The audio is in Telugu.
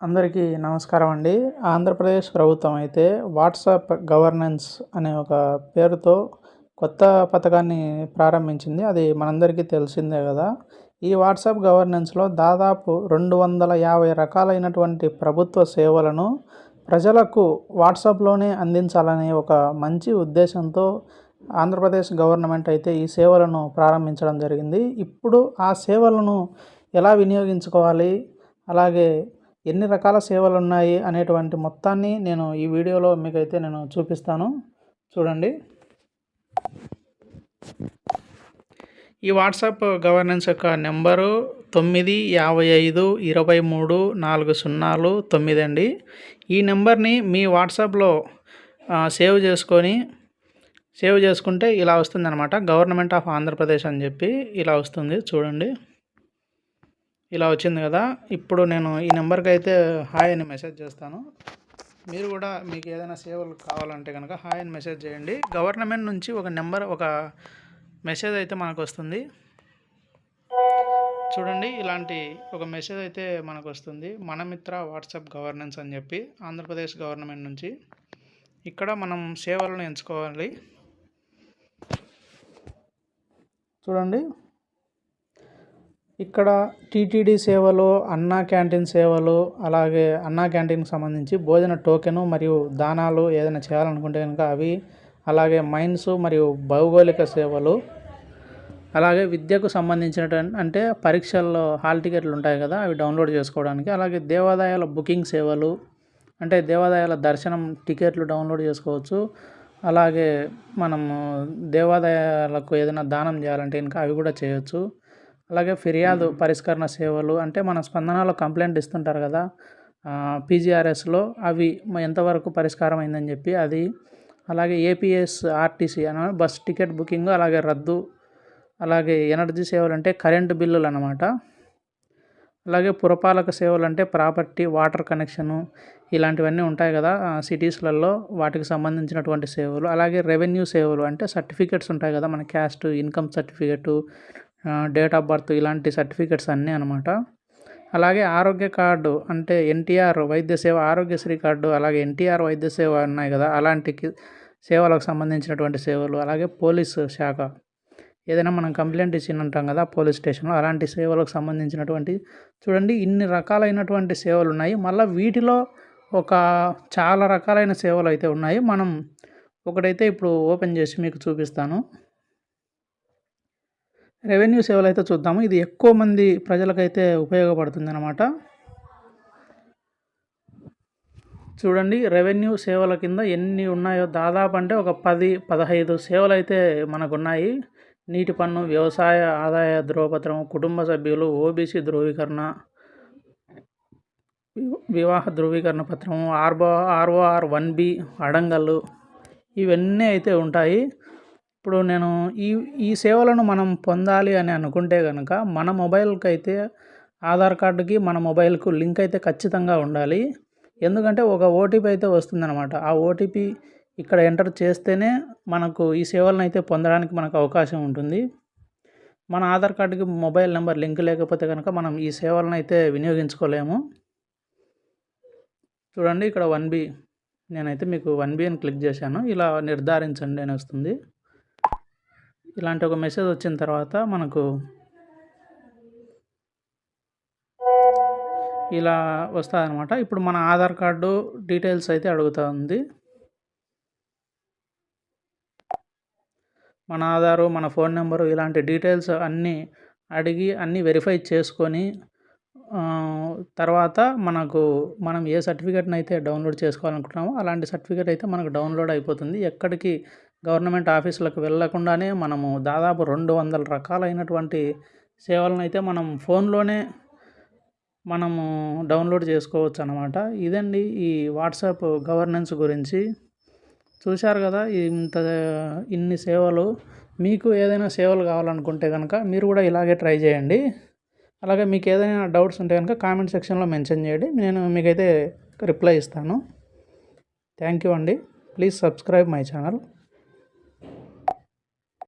అందరికీ నమస్కారం అండి. ఆంధ్రప్రదేశ్ ప్రభుత్వం అయితే వాట్సాప్ గవర్నెన్స్ అనే ఒక పేరుతో కొత్త పథకాన్ని ప్రారంభించింది. అది మనందరికీ తెలిసిందే కదా. ఈ వాట్సాప్ గవర్నెన్స్లో దాదాపు రెండు వందల యాభై రకాలైనటువంటి ప్రభుత్వ సేవలను ప్రజలకు వాట్సాప్లోనే అందించాలనే ఒక మంచి ఉద్దేశంతో ఆంధ్రప్రదేశ్ గవర్నమెంట్ అయితే ఈ సేవలను ప్రారంభించడం జరిగింది. ఇప్పుడు ఆ సేవలను ఎలా వినియోగించుకోవాలి? అలాగే ఎన్ని రకాల సేవలు ఉన్నాయి అనేటువంటి మొత్తాన్ని నేను ఈ వీడియోలో మీకైతే నేను చూపిస్తాను. చూడండి. ఈ వాట్సాప్ గవర్నెన్స్ యొక్క నెంబరు తొమ్మిది యాభై ఐదు ఇరవై మూడు నాలుగు సున్నాలు తొమ్మిది అండి. ఈ నెంబర్ని మీ వాట్సాప్లో సేవ్ చేసుకొని సేవ్ చేసుకుంటే ఇలా వస్తుంది అనమాట గవర్నమెంట్ ఆఫ్ ఆంధ్రప్రదేశ్ అని చెప్పి ఇలా వస్తుంది. చూడండి. ఇలా వచ్చింది కదా. ఇప్పుడు నేను ఈ నెంబర్కి అయితే హాయ్ అని మెసేజ్ చేస్తాను. మీరు కూడా మీకు ఏదైనా సేవలు కావాలంటే కనుక హాయ్ అని మెసేజ్ చేయండి. గవర్నమెంట్ నుంచి ఒక నెంబర్ ఒక మెసేజ్ అయితే మనకు వస్తుంది. చూడండి ఇలాంటి ఒక మెసేజ్ అయితే మనకు వస్తుంది. మనమిత్ర వాట్సాప్ గవర్నెన్స్ అని చెప్పి ఆంధ్రప్రదేశ్ గవర్నమెంట్ నుంచి. ఇక్కడ మనం సేవలను ఎంచుకోవాలి. చూడండి. ఇక్కడ టీటీడీ సేవలు అన్నా క్యాంటీన్ సేవలు అలాగే అన్నా క్యాంటీన్కి సంబంధించి భోజన టోకెను మరియు దానాలు ఏదైనా చేయాలనుకుంటే కనుక అవి అలాగే మైన్స్ మరియు భౌగోళిక సేవలు అలాగే విద్యకు సంబంధించినటువంటి అంటే పరీక్షల్లో హాల్ టికెట్లు ఉంటాయి కదా అవి డౌన్లోడ్ చేసుకోవడానికి. అలాగే దేవాదాయాల బుకింగ్ సేవలు అంటే దేవాదాయాల దర్శనం టికెట్లు డౌన్లోడ్ చేసుకోవచ్చు. అలాగే మనము దేవాదాయాలకు ఏదైనా దానం చేయాలంటే ఇంకా అవి కూడా చేయొచ్చు. అలాగే ఫిర్యాదు పరిష్కరణ సేవలు అంటే మన స్పందనలో కంప్లైంట్ ఇస్తుంటారు కదా పీజీఆర్ఎస్లో అవి ఎంతవరకు పరిష్కారం అయిందని చెప్పి అది అలాగే ఏపీఎస్ ఆర్టీసీ అన బస్ టికెట్ బుకింగ్ అలాగే రద్దు అలాగే ఎనర్జీ సేవలు అంటే కరెంటు బిల్లులు అనమాట అలాగే పురపాలక సేవలు అంటే ప్రాపర్టీ వాటర్ కనెక్షను ఇలాంటివన్నీ ఉంటాయి కదా సిటీస్లలో వాటికి సంబంధించినటువంటి సేవలు. అలాగే రెవెన్యూ సేవలు అంటే సర్టిఫికెట్స్ ఉంటాయి కదా మన caste income certificate date of birth ఇలాంటి సర్టిఫికెట్స్ అన్నీ అనమాట అలాగే ఆరోగ్య కార్డు అంటే ఎన్టీఆర్ వైద్య సేవ ఆరోగ్యశ్రీ కార్డు అలాగే ఎన్టీఆర్ వైద్య సేవ ఉన్నాయి కదా అలాంటి సేవలకు సంబంధించినటువంటి సేవలు అలాగే పోలీసు శాఖ. ఏదైనా మనం కంప్లైంట్ ఇచ్చి ఉంటాం కదా పోలీస్ స్టేషన్లో అలాంటి సేవలకు సంబంధించినటువంటి చూడండి ఇన్ని రకాలైనటువంటి సేవలు ఉన్నాయి. మళ్ళీ వీటిలో ఒక చాలా రకాలైన సేవలు అయితే ఉన్నాయి. మనం ఒకటైతే ఇప్పుడు ఓపెన్ చేసి మీకు చూపిస్తాను. రెవెన్యూ సేవలు అయితే చూద్దాము. ఇది ఎక్కువ మంది ప్రజలకైతే ఉపయోగపడుతుంది అనమాట చూడండి రెవెన్యూ సేవల కింద ఎన్ని ఉన్నాయో దాదాపు అంటే ఒక పది పదహైదు సేవలు అయితే మనకు ఉన్నాయి నీటి పన్ను వ్యవసాయ ఆదాయ ధ్రువపత్రం కుటుంబ సభ్యులు ఓబీసీ ధృవీకరణ వివాహ ధృవీకరణ పత్రం ఆర్బో ఆర్ఓఆర్ వన్ బి అడంగల్లు ఇవన్నీ అయితే ఉంటాయి. ఇప్పుడు నేను ఈ ఈ సేవలను మనం పొందాలి అని అనుకుంటే కనుక మన మొబైల్కి అయితే ఆధార్ కార్డుకి మన మొబైల్కు లింక్ అయితే ఖచ్చితంగా ఉండాలి. ఎందుకంటే ఒక ఓటీపీ అయితే వస్తుందన్నమాట. ఆ ఓటీపీ ఇక్కడ ఎంటర్ చేస్తేనే మనకు ఈ సేవలను అయితే పొందడానికి మనకు అవకాశం ఉంటుంది. మన ఆధార్ కార్డుకి మొబైల్ నెంబర్ లింక్ లేకపోతే కనుక మనం ఈ సేవలను అయితే వినియోగించుకోలేము. చూడండి ఇక్కడ వన్ బి. నేనైతే మీకు వన్ బి అని క్లిక్ చేశాను. ఇలా నిర్ధారించండి అని వస్తుంది. ఇలాంటి ఒక మెసేజ్ వచ్చిన తర్వాత మనకు ఇలా వస్తుందన్నమాట. ఇప్పుడు మన ఆధార్ కార్డు డీటెయిల్స్ అయితే అడుగుతూ ఉంది. మన ఆధారు మన ఫోన్ నెంబరు ఇలాంటి డీటెయిల్స్ అన్నీ అడిగి అన్నీ వెరిఫై చేసుకొని తర్వాత మనకు మనం ఏ సర్టిఫికేట్ని అయితే డౌన్లోడ్ చేసుకోవాలనుకుంటున్నామో అలాంటి సర్టిఫికేట్ అయితే మనకు డౌన్లోడ్ అయిపోతుంది. ఎక్కడికి గవర్నమెంట్ ఆఫీసులకు వెళ్ళకుండానే మనము దాదాపు రెండు వందల రకాలైనటువంటి సేవలను అయితే మనం ఫోన్లోనే మనము డౌన్లోడ్ చేసుకోవచ్చు అనమాట ఇదండి ఈ వాట్సాప్ గవర్నెన్స్ గురించి. చూశారు కదా ఇంత ఇన్ని సేవలు మీకు ఏదైనా సేవలు కావాలనుకుంటే కనుక మీరు కూడా ఇలాగే ట్రై చేయండి. అలాగే మీకు ఏదైనా డౌట్స్ ఉంటే కనుక కామెంట్ సెక్షన్లో మెన్షన్ చేయండి నేను మీకైతే రిప్లై ఇస్తాను. థ్యాంక్ యూ అండి. Please subscribe my channel.